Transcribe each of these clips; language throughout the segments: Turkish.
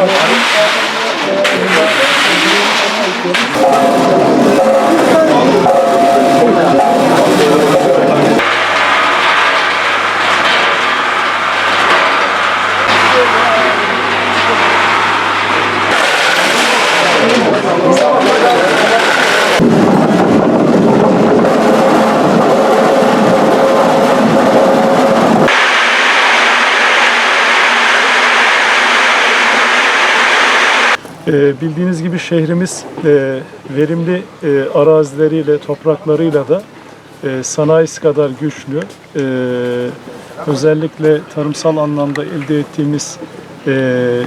哎呀！Ee, bildiğiniz gibi şehrimiz e, verimli e, arazileriyle, topraklarıyla da e, sanayisi kadar güçlü. E, özellikle tarımsal anlamda elde ettiğimiz e,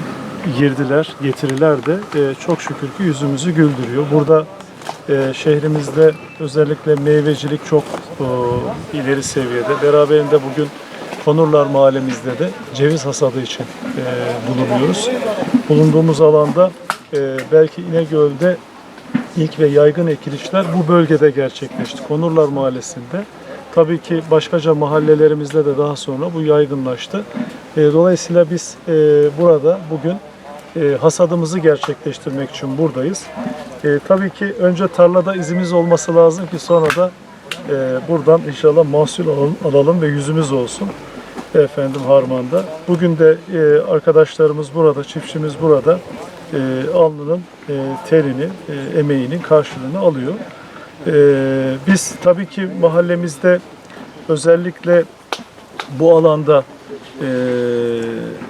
girdiler, getiriler de e, çok şükür ki yüzümüzü güldürüyor. Burada e, şehrimizde özellikle meyvecilik çok e, ileri seviyede. Beraberinde bugün Konurlar mahallemizde de ceviz hasadı için e, bulunuyoruz. Bulunduğumuz alanda e, belki İnegöl'de ilk ve yaygın ekilişler bu bölgede gerçekleşti. Konurlar Mahallesi'nde. Tabii ki başkaca mahallelerimizde de daha sonra bu yaygınlaştı. E, dolayısıyla biz e, burada bugün e, hasadımızı gerçekleştirmek için buradayız. E, tabii ki önce tarlada izimiz olması lazım ki sonra da e, buradan inşallah mahsul alalım, alalım ve yüzümüz olsun. Efendim Harman'da. Bugün de e, arkadaşlarımız burada, çiftçimiz burada e, alnının e, terini, e, emeğinin karşılığını alıyor. E, biz tabii ki mahallemizde özellikle bu alanda e,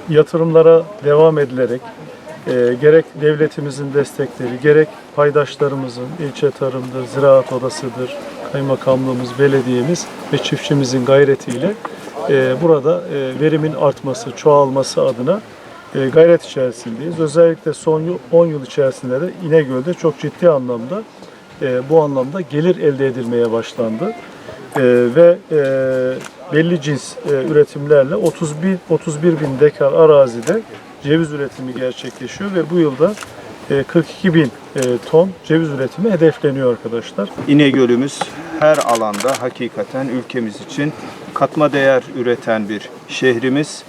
yatırımlara devam edilerek e, gerek devletimizin destekleri, gerek paydaşlarımızın, ilçe tarımdır, ziraat odasıdır, kaymakamlığımız, belediyemiz ve çiftçimizin gayretiyle e, burada e, verimin artması, çoğalması adına gayret içerisindeyiz. Özellikle son yıl- 10 yıl içerisinde de İnegöl'de çok ciddi anlamda e, bu anlamda gelir elde edilmeye başlandı. E, ve e, belli cins e, üretimlerle 31 31 bin dekar arazide ceviz üretimi gerçekleşiyor ve bu yılda e, 42 bin e, ton ceviz üretimi hedefleniyor arkadaşlar. İnegöl'ümüz her alanda hakikaten ülkemiz için katma değer üreten bir şehrimiz.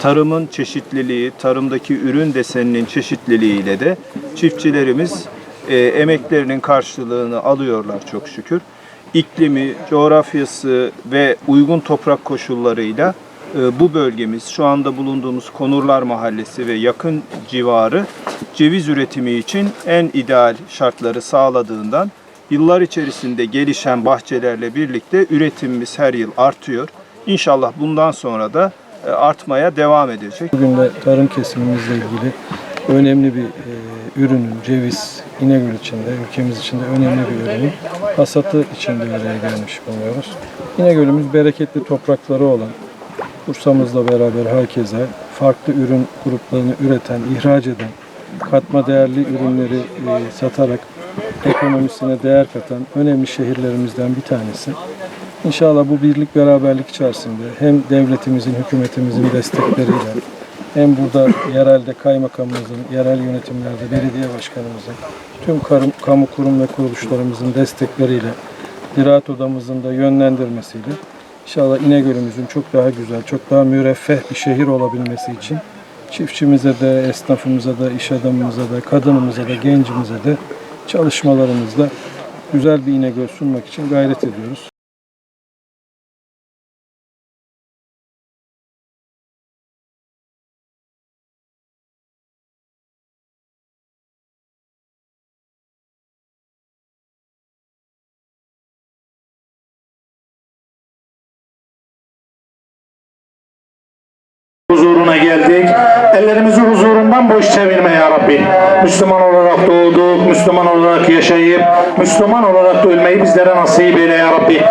Tarımın çeşitliliği, tarımdaki ürün deseninin çeşitliliğiyle de çiftçilerimiz e, emeklerinin karşılığını alıyorlar çok şükür. İklimi, coğrafyası ve uygun toprak koşullarıyla e, bu bölgemiz, şu anda bulunduğumuz Konurlar Mahallesi ve yakın civarı ceviz üretimi için en ideal şartları sağladığından yıllar içerisinde gelişen bahçelerle birlikte üretimimiz her yıl artıyor. İnşallah bundan sonra da artmaya devam edecek. Bugün de tarım kesimimizle ilgili önemli bir e, ürünün, ceviz, İnegöl içinde, ülkemiz içinde önemli bir ürünün hasatı için bir araya gelmiş bulunuyoruz. İnegöl'ümüz bereketli toprakları olan, Bursa'mızla beraber herkese farklı ürün gruplarını üreten, ihraç eden, katma değerli ürünleri e, satarak ekonomisine değer katan önemli şehirlerimizden bir tanesi. İnşallah bu birlik beraberlik içerisinde hem devletimizin, hükümetimizin destekleriyle hem burada yerelde kaymakamımızın, yerel yönetimlerde belediye başkanımızın, tüm kamu, kamu kurum ve kuruluşlarımızın destekleriyle, ziraat odamızın da yönlendirmesiyle inşallah İnegöl'ümüzün çok daha güzel, çok daha müreffeh bir şehir olabilmesi için çiftçimize de, esnafımıza da, iş adamımıza da, kadınımıza da, gencimize de çalışmalarımızda güzel bir İnegöl sunmak için gayret ediyoruz. huzuruna geldik. Ellerimizi huzurundan boş çevirme ya Rabbi. Müslüman olarak doğduk, Müslüman olarak yaşayıp, Müslüman olarak da ölmeyi bizlere nasip eyle ya Rabbi.